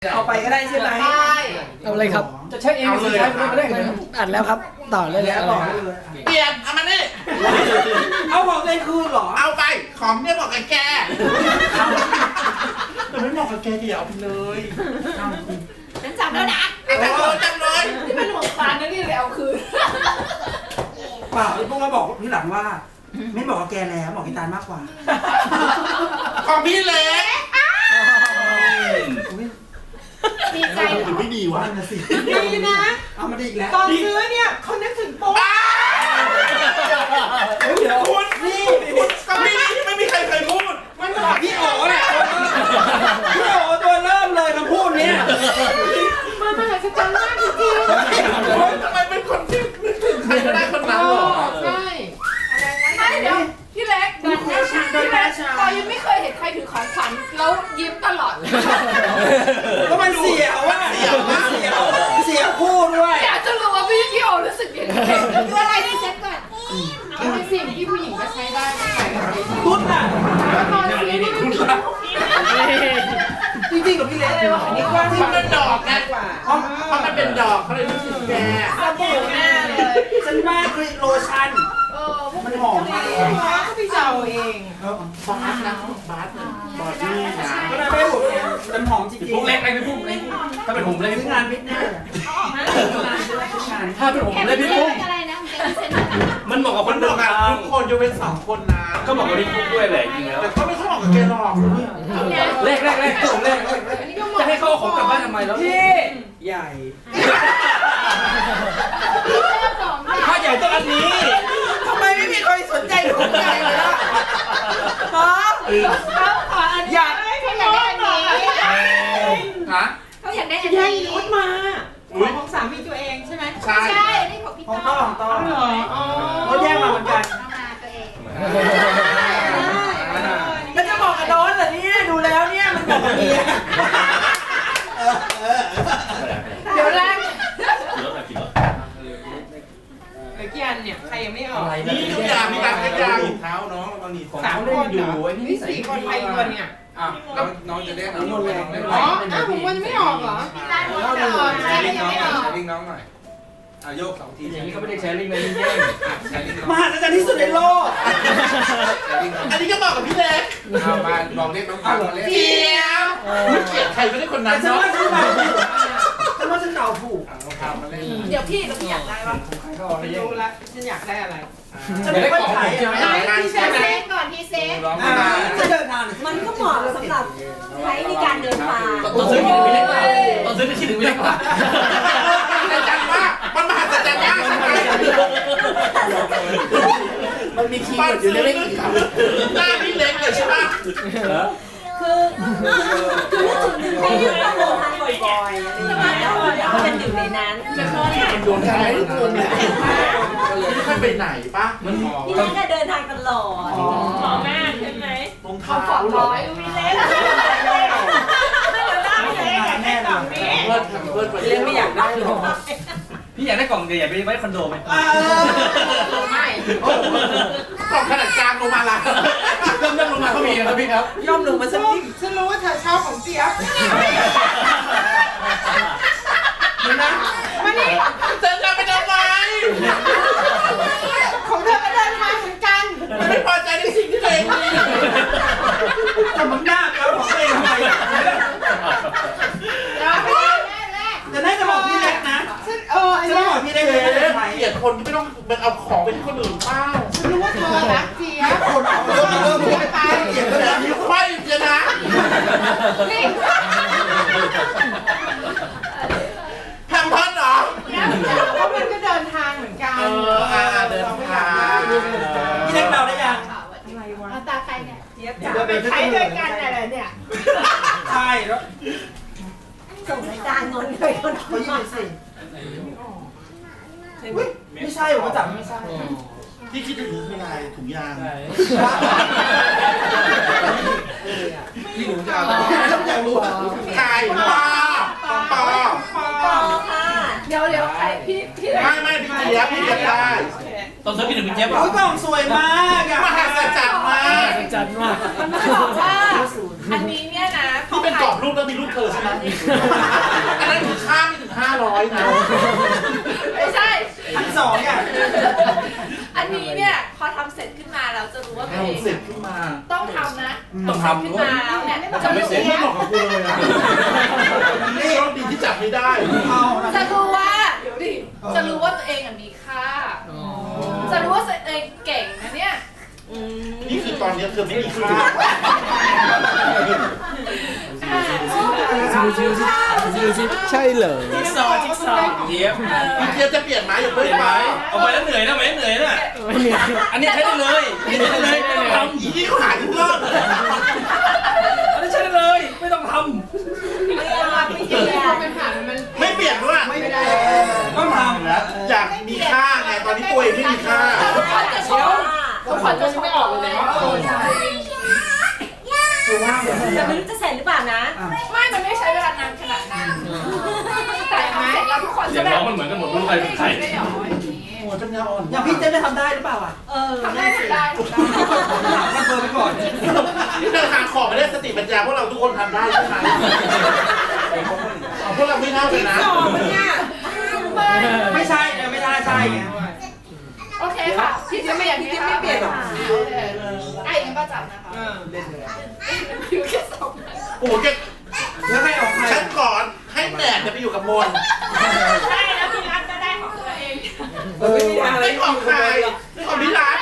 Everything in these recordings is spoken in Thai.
เอาไปก็ได้ใช่ไหมได้เอาเลยครับ จะใช้เองหรือใช้ไม่ได้เลยอัดแล้วครับ ต่อเลยแล้วแล้วบอกได้เลยเปลี่ยนเอามานี่เอาของเล่นคืนเหรอเอาไป ของเนี่ยบอกกับแกแต่ไม่เหมาะกับแกที่อย่าเอาไปเลยฉันจำแล้วนะไอ้ตะโกนจังเลยที่เป็นห่วงปานนั่นนี่เลยเอาคืนเปล่าพวกเราบอกพี่หลังว่า ไม่บอกกับแกแล้วบอกกีตาร์มากกว่า ของพี่เล็ก ดีใจหรือไม่ดีวะนั่นนะสิดีนะ เอามาได้อีกแล้ว ตอนซื้อเนี่ยเขานึกถึงโป๊ะ เดี๋ยว คุณนี่คุณก็พี่นี่ที่ไม่มีใครเคยพูด มันบอกพี่โอ๋เนี่ยพี่โอ๋ตัวเริ่มเลยคำพูดเนี้ย มันมหัศจรรย์มากจริง โอ๊ยทำไมเป็นคนที่นึกถึงใครก็ได้คน ๆ นั้นเหรอ ใช่ ไม่เดี๋ยวพี่เล็ก โดนแม่ชาโดนแม่ชา ตอนยังไม่เคยเห็นใครถือของขวัญแล้วยิ้มตลอด ก็มัน เสียวอะเสียวเสียวเสียวคู่ด้วย อยากจะรู้ว่าพี่พี่โอรู้สึกยังไงคืออะไรที่เซ็ตก่อนมันเป็นสิ่งที่ผู้หญิงก็ใช้ได้ไม่ใช่กันเลยตุ๊ดอะตอนซื้อนี่มันจริงๆกับพี่เล็กอันนี้กว้างที่มันเป็นดอกไงกว่าเพราะเพราะมันเป็นดอกเขาเลยนึกถึงแกสบู่แน่เลยฉันว่าคือโลชั่นเออพวก มันหอมมากเลยก็พี่เจ้าเองเออบาสนะบาสนะบอดี้นะก็ได้ไม่หมดเลยมันหอมจริงพวกเล็กอะไรพี่พุ่มเล็กถ้าเป็นผมเล็กซื้องานพิษแน่งานถ้าเป็นผมเล็กพี่พุ่มอะไรนะมันเป็นเซ็นมันเหมาะกับคมันนเดิดอนกอะทางทุกคนยกเว้นสองคนนะก็เหมาะกับพี่พุ่มด้วยแหละจริงแล้วแต่ก็ไม่ค่อยเหมาะกับแกหรอกแรกแรกแรกผมแรกจะให้เขาเอาของกลับบ้านทำไมแล้วพี่ใหญ่ถ้าใหญ่ต้องอันนี้ 哎 呀 อ้าวผมมันไม่ออกเหรอร้านหมดจะออกใช่ลิงยังน้องไม่หอน่อยอกลิงน้องหน่อยอะโยกสองทีอย่างนี้เขาไม่ได้แชร์ลิงก์เลยลิงก์แย่งใช้ลิงน้องมหัศจรรย์ที่สุดในโลกใช้ลิงน้องอันนี้ก็เหมาะกับพี่เล็กเอามาลองเรียกน้องพังมาเรียกเจียวไม่เกลียดใครก็ได้คนแต่นั้นฉันเนาะว่าฉันเดาถูกฉันว่าฉันเดาถูกน้องพังมาเรียกเดี๋ยวพี่เราพี่อยากได้ปะรู้ละฉันอยากได้อะไร ฉันไม่ค่อยถ่ายใช่ไหมพี่เซ็ตก่อนพี่เซ็ตร้องอ่ามาจะเดินทางมันก็เหมาะสำหรับใช้ในการเดินทางตอนซื้อคิดถึงไม่เล็กกว่าตอนซื้อคิดถึงไม่เล็กกว่าแต่จังว่ามันมหัศจรรย์มากใช่ไหมมันมีคีย์ปันเวิร์ดอยู่ซื้อในเล็เล็กกหน้าพี่เล็กเลยใช่ปะ คือคือนึกถึงหนึ่งให้ที่ต้องเดินทางบ่อยๆอะไรอย่างเงี้ยแล้วเป็นหนึ่งในนั้นมันโดนใครทุกคนเลยไม่ค่อยไปไหนปะมันหอพี่เล็กก็เดินทางตลอดหมอแม่ใช่ไหมรองเขาเท้าฝากร้อยพี่เซ็ตแน่นอนเพื่อนทำเพื่อนไปเล่นไม่อยากได้หรอก พี่อยากได้กล่องใหญ่ๆไปไว้คอนโดไหมไม่กล่องขนาดกลางลงมาละเริ่มเริ่มลงมาเขามีนะครับพี่ครับ ย่อมลงมาสักส้มนิดฉันรู้ว่าเธอชอบของเจี๊ยบ มันนะ มานี่ เธอจะไปทำไม ของเธอก็เดินทางเหมือนกัน มันไม่พอใจในสิ่งที่ตัวเองมี แต่มันหน้าแล้วของตัวเองทำไม แล้วไม่ได้ แต่น่าจะบอกพี่เล็กนะ ฉันเออไอ้ จะ เนี่ย บอกพี่เล็กเลยนะไทย เกลียดคนที่ไม่ต้องเป็นเอาของไปที่คนอื่นเปล่าฉันรู้ว่าเธอรักเจี๊ยบคนเอาเริ่มเริ่มเริ่มตายเกลียดเดี๋แล้ยววนี้ค่อยเดี๋ยวนะนี่ทำพันเหรอเพราะมันก็เดินทางเหมือนกันเอออ่าเดินทางพี่เล็กเดาได้ยังอะไรวะเอาตาใครเนี่ยเจี๊ยบจ๋าไปใช้ด้วยกันอะไรเนี่ยใช่แล้วส่งรายการนนท์เลยคนเขายี่สิ บสี่ไม่ใช่ผมจับไม่ใช่ที่คิดถึงคืออะไรถุงยางที่หนูจะเอาต้องอยากรู้ไก่ปอปอปอค่ะ เดี๋ยวเดี๋ยวใครพี่พี่ไม่ไม่พี่เจี๊ยบพี่เจี๊ยบได้ตอนซื้อคิดถึงพี่เจี๊ยบโอ้ยกล่องสวยมากอะมหัศจรรย์มากจันมากมันมาบอกว่าอันนี้เนี่ยนะเขาที่เป็นกรอบรูปแล้วมีรูปเธอใช่ไหมอันนั้นถึงค่าไม่ถึงห้าร้อยนะไม่ใช่อัน สองเนี่ยอันนี้เนี่ยพอทำเสร็จขึ้นมาเราจะรู้ว่าตัวเอาเองเสร็จขึ้นมา ต้องทำนะต้องทำ ขึ้นด้วยมาแล้วเนี่ยทำไม่เสร็จ ไม่บอกกับกูเลยอะนี่โชคดีที่จับไม่ได้ เอาจะรู้ว่าเดี๋ยวดิจะรู้ว่าตัวเองอะมีค่า จะรู้ว่าตัวเองเก่งนะเนี่ย นี่คือตอนนี้เธอไม่มีค่า ใช่เหรอจิ๊กซอว์จิ๊กซอว์เจี๊ยบพี่เทียบจะเปลี่ยนไหมอย่าเพิ่งเห็นไปไหมเอาไปแล้วเหนื่อยนะไหมเหนื่อยน่ะอันนี้ใช้ได้เลยอันนี้ใช้ได้เลยไม่ต้องทอีนี่เขาหาทุกรอบำอันนี้ใช้ได้เลยไม่ต้องทเป็นผ่านมันไม่เปลี่ยนด้วยไม่ได้ต้องทแล้วอยากมีค่าไงตอนนี้ตัวเองไม่มีค่าทุกคนจะชอบทุกคนจะชอบไม่ออกเลยว่าเออใช่คือ ว่าเดี๋ยวแต่ไม่รู้จะเสร็จหรือเปล่านะไม่ มันไม่ใช้เวลานานขนาดนั้นแต่ทำเสร็จแล้วทุกคนำเสีจะยงแบร้อบงมันเหมือนกันหมดไม่รู้ใครเป็นใครไม่หรออย่างนี้โอ้ยปัญญาอ่อนอย่างพี่เจ๊จะทำได้หรือเปล่าอะเออทำได้ทำได้ทำได้มันเฟิร์มไปก่อนนี่เธอหาของไม่ได้สติปัญญาพวกเราทุกคนทำได้ใช่ไหมอ๋อพวกเราไม่เท่ากันนะ สองเนี่ยไม่ใช่เนี่ยไม่ได้ใช่ไง โอเคค่ะพี่จะไม่อย่างนี้ไม่เปลี่ยนหรอกโอเคไอ้ยังประจับนะคะเล่นเลยอยู่แค่สองนัดโอ้โหแกแล้วใครออกใครฉันก่อนให้แหนกจะไปอยู่กับมนใช่แล้วพี่รัฐก็ได้ของตัวเองเออไม่มีทางอะไรไม่ของใครไม่ของพี่รัฐ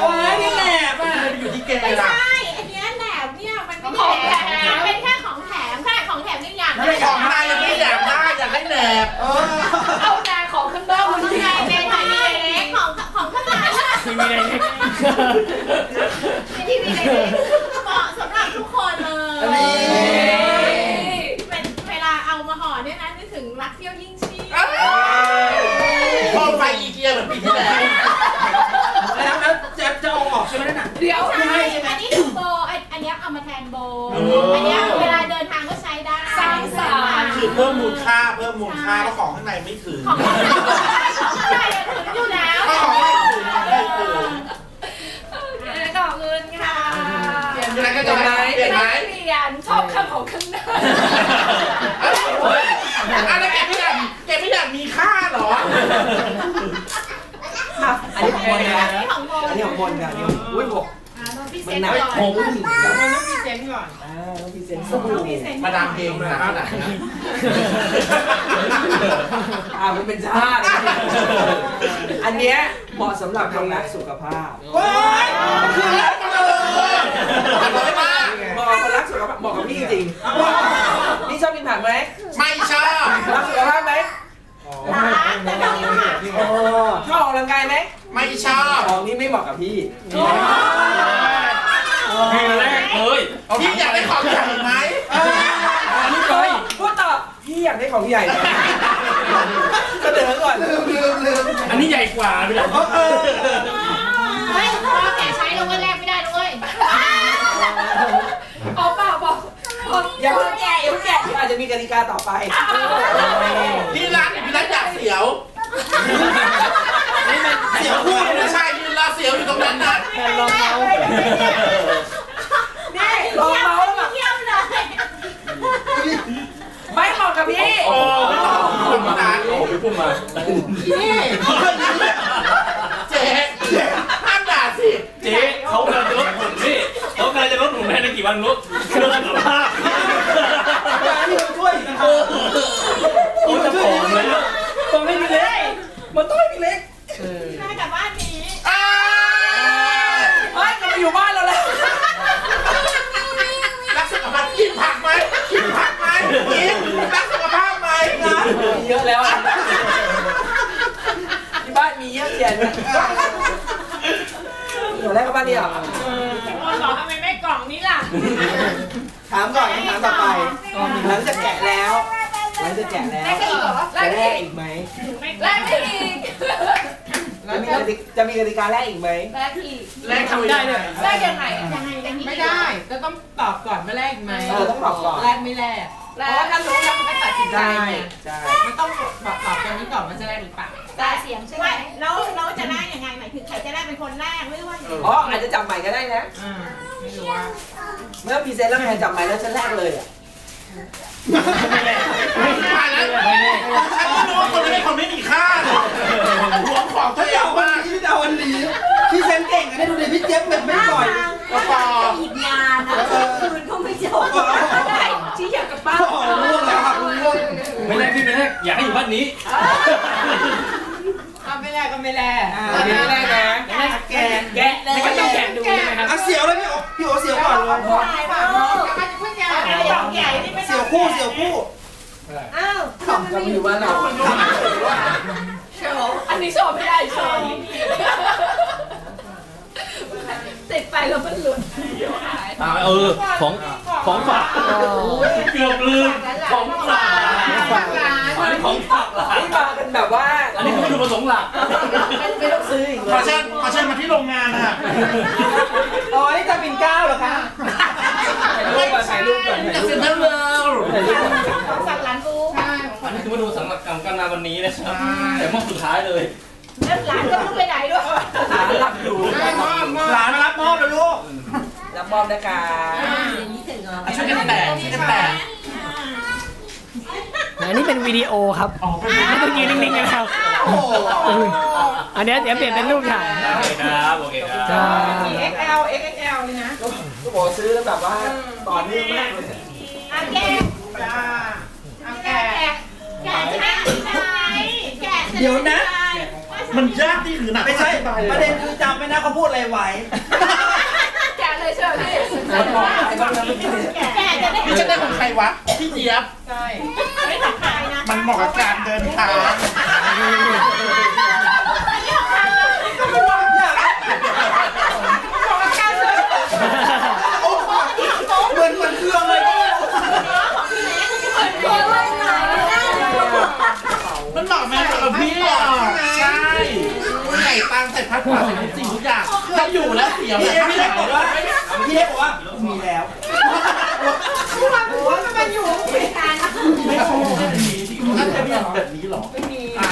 โอ้ยนี่แหละป่ะไปอยู่ที่แกไม่ล่ะใช่อันเนี้ยแหนมเนี่ยมันไม่ของแหแถนมมเป็นแค่ของแถมใช่ของแถมนี่อย่างไม่ของนายยังไม่อยากได้อยากให้แหนบเออเอาแต่ของข้างนอกขมัอนงไม่ ทีวีในเล็กเป็นทีวีเล็กเหมาะสำหรับทุกคนเลยเป็นเวลาเอามาห่อเนี่ยนะนึกถึงรักเที่ยวยิ่งชีพพอไฟอีเกียเหมือนปีที่แล้วแล้วแล้วจะจะเอาออกใช่ไหมนั่นน่ะเดี๋ยวใช่อันนี้ถึงโบอันอันเนี้ยเอามาแทนโบอันเนี้ยเวลาเดินทางก็ใช้ได้สร้างสรรค์คือเพิ่มมูลค่าเพิ่มมูลค่าเพราะของข้างในไม่ถึงของของใหญ่ถึงอยู่แล้ว เพราะของไม่ถึงไม่ถึง ขอบคุณค่ะ ยังไงก็จะได้เปลี่ยนไหมเปลี่ยนชอบข้างของข้างหน้าเฮ้ยอะไรแกไม่อยากแกไม่อยากมีค่าเหรออันนี้ของบอลนะอันนี้ของโบอันนี้ของบอลแบบนี้อุ้ยหกอ่าต้องพิเศมันษหนักก่อนหกมันต้องพรีเซนต์ก่อนอ่าต้องพรีเซนต์สบู่พิเศษมาดามเพลงนะขนาดนี้อ่ามันเป็นชาติอันเนี้ยเหมาะสำหรับคนรักสุขภาพว้ายคือแล้วกันเลยอ งๆนี่ชอบกินผักไหมไม่ชอบรักสุขภาพไหมร้านแต่ไม่ต้องค่ะโอ้ชอบออกกำลังกายไหมไม่ชอบของนี้ไม่เหมาะกับพี่มีแรกเลยเอาพี่อยากได้ของใหญ่ไหมอันนี้ไปพูดต่อพี่อยากได้ของใหญ่เสนอก่อนลืมลืมลืมอันนี้ใหญ่กว่าพี่หลังเออเฮ้ยพอแกใช้เราก็แลกไม่ได้ด้วย เอาเปล่าบ อกบอกอย่าเพิ่งแกะอย่าเพิ่งแกะเดี๋ยวอาจจะมีกติกาต่อไปพี่รัฐพี่รัฐอยากเสียวนี่มันเสียวคู่เลยนะใช่ยืนรอเสียวอยู่ตรงนั้นนะแทนรองเท้านี่ลองเมาส์แล้วแบบเที่ยวเลยไม่เหมาะกับพี่ โอ้ไม่ต้องพูดนานโอ้ไปพุ่มมา พี่เจ๊ห้ามด่าสิ เจ๊เขากำลังจะลดหุ่นพี่เขากำลังจะลดหุ่นภายในกี่วันรู้เดือนสุขภาพ อย่าให้เราช่วยอีกนะครับ โอ้จะผอมเลยอะ ต้องให้พี่เล็ก มันต้องให้พี่เล็ก แม่กลับบ้านนี้ อ้า เฮ้ยกลับมาอยู่บ้านเราแล้ว รักสุขภาพกินผักไหมกินผักไหมกินรักสุขภาพไหมนะ มีเยอะแล้วอะที่บ้านมีเยอะเขียน หัวแรกก็บ้านนี้เหรอคนบอกทำไมไม่กล่องนี้ล่ะ ถามก่อนถามต่อไป หลังจากแกะแล้ว หลังจากแกะแล้วแลกได้อีกเหรอแลจะกแลได้กอีอีกกไหมแลกได้อีกแจะมีกติกจะมีกติกาแรกอีกไหมแรกอีกแรกทำได้เลยแรกยังไงอะยังไงอย่างนี้ไม่ได้จะต้องตอบก่อนไม่แรกไหมเออต้องตอบก่อนแรกไม่แรก เพแรราะว่ากถ้ารู้แล้วมันก็ตัดสินใจใช่ไงใช่มันต้องบอกตอบตรงนี้ก่อนว่าจะแรกหรือเปล่าตาเสียงใช่ไหมแล้วเราจะได้ยังไงหมายถึงใครจะได้เป็นคนแรกหรือว่าอ๋ออาจจะจับใหม่ก็ได้นะอ่าไม่รู้ว่าเมื่อพรีเซนต์แล้วใครจับใหม่แล้วฉันแรกเลยอะไม่ได้แล้วฉันก็รู้ว่าคนนี้เป็นคนไม่มีค่าหวงของตัวถ้าเอจะงเอาวันมากนี้จะเอาวันนี้พี่เซนเก่งอะได้ดูดิพี่เจี๊ยบแบบไม่ปล่อยอีกงานนะคืนก็ไม่จบ ชี้อยากกลับบ้านโอ้โหร่วงแล้วครับร่วงไม่แรกพี่ไม่แรกอยากให้อยู่บ้านนี้ถ้าไม่แรกก็ไม่แรกโอเคไม่ได้นะแกแกะไม่ก็ต้องแกะดูใช่ไหมครับอะเสียวเลยพี่โอพี่โอเสียวก่อนเลยตายวเพิ่งแกอย่างใหญ่นี่ไม่เสียวคู่เสียวคู่อ้าวจะมาอยู่บ้านเราโชว์อันนี้โชว์ไม่ได้โชว์นี้ติดไปแล้วมันหลุดเดี๋ยวหายอ่าเออของ ของฝากเกือบลืมของฝากอันนี้ของฝากหลานนี่มากันแบบว่า อันนี้คือวัตถุประสงค์หลักไม่ต้องซื้ออีกเลขอยเชิญขอเชิญมาที่โรงงานนะอ๋อนี่จะเป็นก้าวเหรอคะถ่ายรูปก่อนถ่ายรูปก่อนถ่ายจะรูปเซ็นก่เตอนอร์เวิลด์ถ่ายรูปก่อนของสั่งร้านกูอันนี้คือวัตถุประสงค์หลักของการงานวันนี้นะครับแต่มอบสุดท้ายเลยแล้วหลานก็ต้องไปไหนด้วยหารับอยู่หลานมารับมอบแล้วลูกรับมอบนะคะอย่างนี้ ถึงเหรออะช่วยกันแตกช่วยกันแตกอันนี้เป็นวิดีโอครับ อ๋อเป็นไม่ต้องยืนนิ่งๆนะครับโอ้โหอันเนี้ยเดี๋ยวเปลี่ยนเป็นรูปถ่าย โอเคครับโอเคครับจ้า XL XL เลยนะก็บอกซื้อแล้วแบบว่าต่อเนื่องมากเลยอะแกะจ้าเอาแกะแกะแกะจะได้ไหมแกะเดี๋ยวนะ มันยากที่หรือหนักไม่ใช่ ประเด็นคือจำไม่นะเขาพูดอะไรไว้แกะ เลยเชิญพี่มันบอกอะไรบ้างนะเมื่อกี้แกะจะได้นี่จะได้ของใครวะพี่เจี๊ยบใช่ไม่ถักทายนะมันเหมาะกับการเดินทางโอ้โหเหมือนเหมือนเครื่องเลยก็ไม่รู้ตัวเล่นไหนได้มันเหมาะแม่กับพี่อะใช่ใส่ตังใส่พัดผ่าใส่ทุกสิ่งทุกอย่างถ้าอยู่แล้วเสียพี่แบบเล็ก พี่เล็กบอกว่าพี่เล็กบอกว่ามีแล้วมันเป็นอยู่ในการไม่ชอบแบบนี้น่าจะเป็นแบบนี้หรอไม่มีอ่า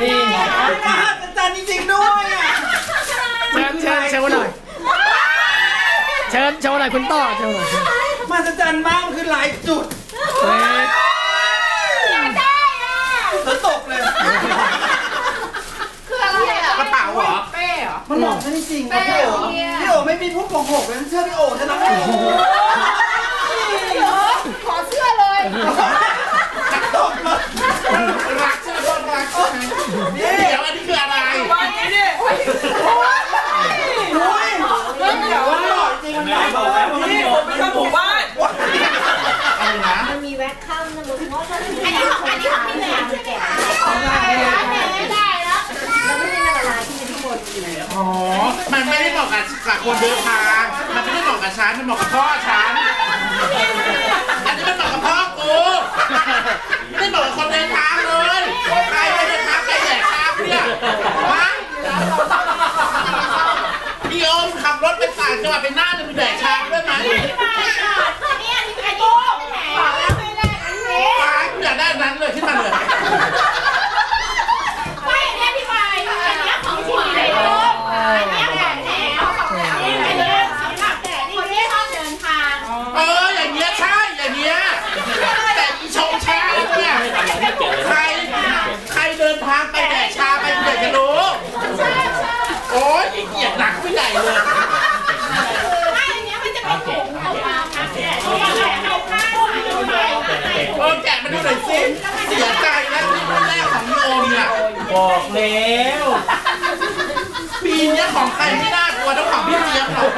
นี่มหัศจรรย์จริงๆด้วยอะเชิญเชิญโชว์หน่อยเชิญโชว์หน่อยคุณต่อโชว์หน่อยมหัศจรรย์มากมันคือหลายจุดเฮ้ยได้อะแล้วตกเลย ฉันจริงๆนะพี่โอพี่โอไม่มีพวกโกหกเลยเชื่อพี่โอฉันนะพี่โอขอเสื้อเลยตกเลยรักใช่ไหมคนรักใช่ไหมนี่เดี๋ยวอันนี้คืออะไรบ้านนี้เนี่ยอุ้ยเดี๋ยวมันหล่อจริงมันหล่อบอกแล้วนี่ผมเป็นเจ้าของบ้านอะไรนะมันมีแว็กข้ามนะลูกเพราะว่าอันนี้ของอันนี้ของพี่แม่แกะของได้ได้แล้วแล้วไม่ได้มาละลายที่เป็นที่บนอีก อ๋อ มันไม่ได้เห มาะกับกับคนเดินทางมันไม่ได้เหมาะกับฉันมันเหมาะกับพ่อฉัน อันนี้มันเหมาะกับพ่อกูไม่ได้เหมาะกับคนเดินทางเลยใครไปเดินทางไปแดกทางเนี่ยฮะพี่โอมขับรถไปต่างจังหวัดไปหน้าจะไปแดกชางด้วยไหม อันนี้อันนี้อันนี้บอกแล้วไม่แรกอันนี้ ตายกูอยากได้อันนั้นเลยขึ้นมาเลย ไม่อันนี้พี่ไปอันนี้ของพี่เลยอันนี้แกะแล้วของแกะอันนี้สำหรับแกะนี่คนที่ชอบเดินทาง เออ อย่างเงี้ยใช่ อย่างเงี้ย แต่อีชงชาเนี่ย ใคร ใครเดินทางไปแดกชาไปเดี๋ยวจะรู้ โอ้ยไอ้เกียดหนักไม่ใหญ่ เลยไม่อันนี้มันจะเป็นถุงเอามาแกะที่แกะเอาผ้าใส่ไปเออแกะมาดูหน่อยสิเสียใจแล้วที่รุ่นแรกของโยมเนี่ยบอกแล้วปีนี้ของใครไม่น่ากลัวเท่าของพี่เจี๊ยบหรอก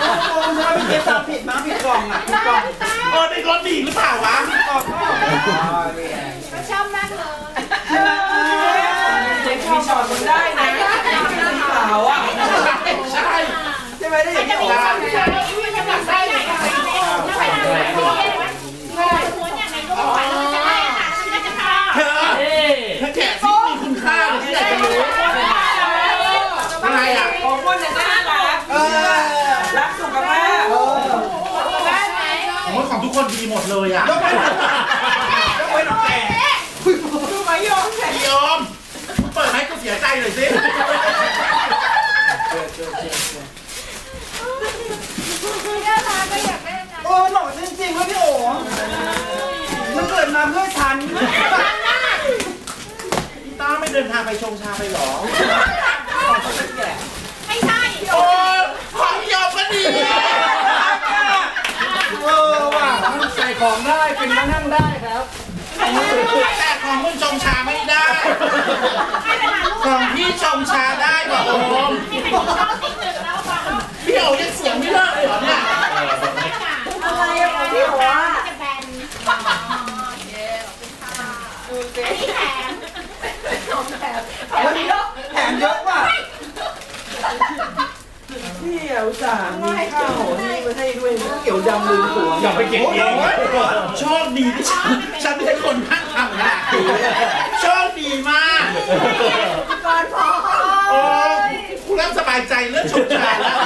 โอ้โหฉันว่าพี่เจี๊ยบตามผิดมั้งผิดกล่องอะผิดกล่องเออในรถดีหรือเปล่าวะมันชอบมากเลยเด็กมีช็อตมันได้นะ ไหมได้อย่างนี้ออกมาเธอเธอแกะที่มีคุณค่าหรืที่จะรู้อะไรอะของคนเนี่น่ารักรักสุขภาพผมว่าของทุกคนดีหมดเลยอะยกเว้นยกเว้นของแกคุณหมอยอมแกยอมเปิดไหมก็เสียใจเลยสิ มันเกิดมาเพื่อฉันพี่ต้าไม่เดินทางไปชงชาไปหรอไม่ใช่ โอ้ของพี่โยมก็ดีเออว่ะใส่ของได้เป็นมานั่งได้ครับแต่ของมึงชงชาไม่ได้ ของพี่ชงชาได้กว่าโอมพี่โอยังเสียงไม่เลิกเลยเหรอเนี่ย อะไรอะพี่หัวจะแบนอันนี้แถมแถมเยอะว่ะพี่อะอุตส่าห์มีข้าวนี่มาให้ด้วยนะเกี่ยวดำลืมตัวอย่าไปเก็บเองโชคดีที่ฉันฉันไม่ใช่คนนั่งทำขนาดนี้โชคดีมาก ก่อนพอโอ้กูเริ่มสบายใจเรื่องชงชาแล้ว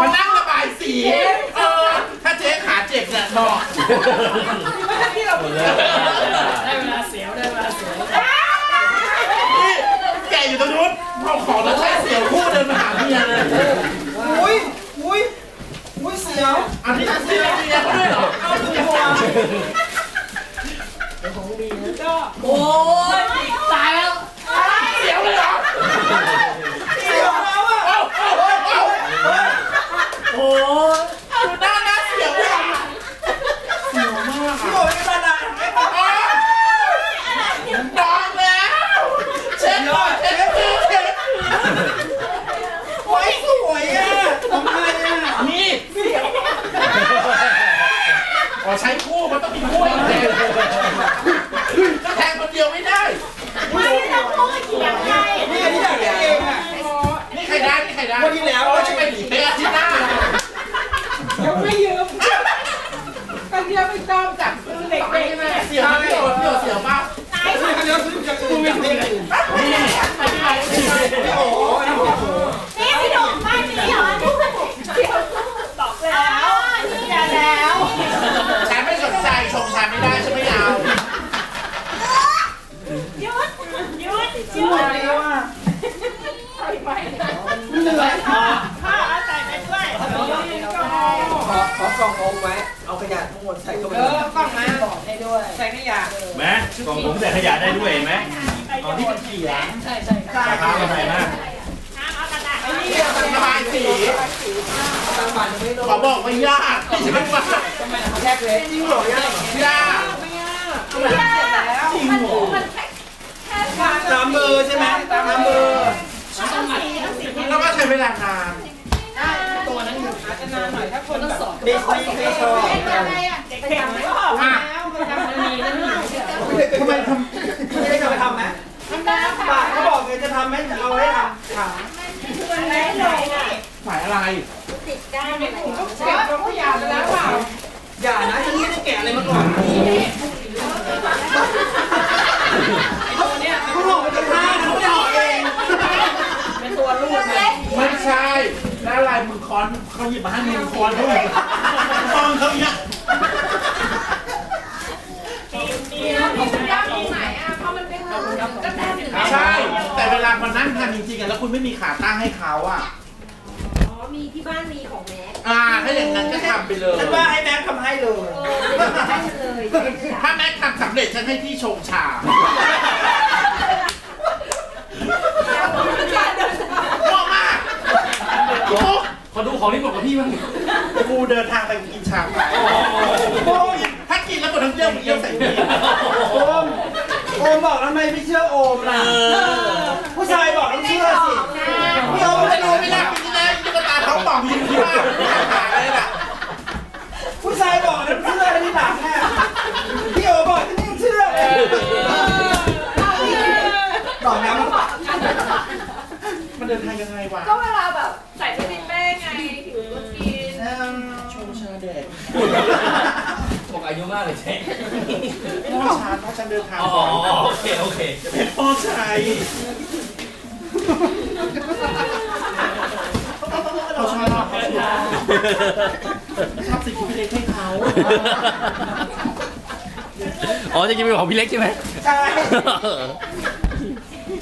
มานั่งระบาย สีเออถ้าเจ๊ขาเจ็บเนี่ยบอกได้เวลาเสียวได้เวลาเสียวนี่แกอยู่ตรงนู้นพอขอแล้วใช้เสียวคู่เดินมาหาเมียเลยอุ้ยอุ้ยอุ้ยเสียวอันนี้เสียวเมียเขาด้วยเหรอเอาดูหัว โอ้ยตายแล้ว เสียวเลยเหรอ เสียวแล้วอะ เอ้าเอ้าเอ้าเอ้า เฮ้ย โอ้ย ดูหน้าหน้าเสียวเลยอะเสียวมาก พี่ อะ โอ๋ไม่เป็นไรไม่เป็นไร ดองแล้วเช็ดก่อนเช็ดมือเช็ดมือ โอ้ยสวยอะทำไมอะ นี่อ๋อใช้คู่มันต้องมีคู่ให้แทงแทงคนเดียวไม่ได้ ไม่ต้องพูดเขียนไง นี่อันนี้อยากได้เองอะ นี่ใครได้นี่ใครได้ วันที่แล้ว ก็จะเป็นอีกเป็นอาทิตย์หน้า ยังไม่ยืมก็เดียวไม่ต้องจับซื้อเด็กๆเนี่ย เสียวไหมพี่โอพี่โอเสียวป่ะ เดี๋ยวซื้อจากอื่นจากที่อื่น นี่ พี่โอ๋นะผม นี่พี่โดมบ้านนี้เหรอตอบแล้วนี่แล้ว ฉันไม่สนใจชมฉันไม่ได้ฉันไม่เอา หยุดหยุดห ส ยุ วย ด แล้วอะ เหนื่อยค่ะข้าเอาใส่ไปด้วย ขอขอกล่องโอมไว้ เอาขยะทั้งหมดใส่เข้าไปเออกล่อง มาบอกให้ด้วยใส่ขยะแม่กล่องผมใส่ขยะได้ด้วยเห็นไหมอ๋อที่มันเขียนใช่ใช่ใช่ราคาเท่าไหร่มากน้ำเอากระดาษระบายสีตังค์บาทยังไม่โดขอนบอกว่ายากที่ฉันว่าแยกเลยจริงเหรอยากยากแล้วจริงเหรอตามเบอร์ใช่ไหมตามเบอร์แล้วก็ใช้เวลานานตัวนั้นอยู่อาจจะนานหน่อยถ้าคนแบบเด็กไม่ไม่ชอบอะไรอะเด็กเด็กไม่ออก แล้วมันทำมันมีนั่นอยู่เดี๋ยวทำไมทไม่ได้จะไปทำไหมมันได้ปากเขาบอกไงจะทำไหมจะเอาให้ทำถามมันได้เลยอะหมายอะไร ติดได้ไหมเก็บตัวขยะไปแล้วเปล่าอย่านะอย่างนี้ไม่แกะอะไรมาก่อนเขาบอกมันจะฆ่าเขาไม่ได้ห่อเองเป็นตัวรูดเลยไม่ใช่แล้วอะไรมึงคอนเขาหยิบมาให้มึงคอนเขาอีกคอนเขาเนี่ยากตรงไหนอะเพราะมันเป็น ก็แต้มหนึ่งใช่ แต่เวลามานั่งทำจริงๆอะแล้วคุณไม่มีขาตั้งให้เขาอะ อ๋อมีที่บ้านมีของแม็กอ่า ถ้าอย่างนั้นก็ทำไปเลย ฉันว่าให้แม็กทำให้เลยได้เลยถ้าแม็กทำสำเร็จฉันให้พี่ชงชาเหมาะมากโอ้ขอดูของที่เหมาะกับพี่บ้าง กูเดินทางไปกูกินชาไปโอ้ยถ้ากินแล้วหมดทั้งเยี่ยวมึงเยี่ยวใส่พี่โอม โอมบอกทำไมไม่เชื่อโอมล่ะผู้ชายบอกต้องเชื่อสิพี่โอมไม่ไม่รู้รู้ไม่ไม่ได้ได้กินได้กินกระตาท้องป่องอยู่ที่บ้านหาเลยล่ะผู้ชายบอกต้องเชื่อที่หลังอะ ฉันเดินทางอ๋อก่อนโอเคโอเคเป็นพ่อชัยเขาชอบเขาชอบชอบสิ่งที่พี่เล็กให้เขาอ๋อจะกินเป็นของพี่เล็กใช่ไหมใช่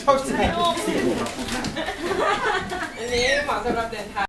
ชอบใส่ อันนี้เหมาะสำหรับเดินทาง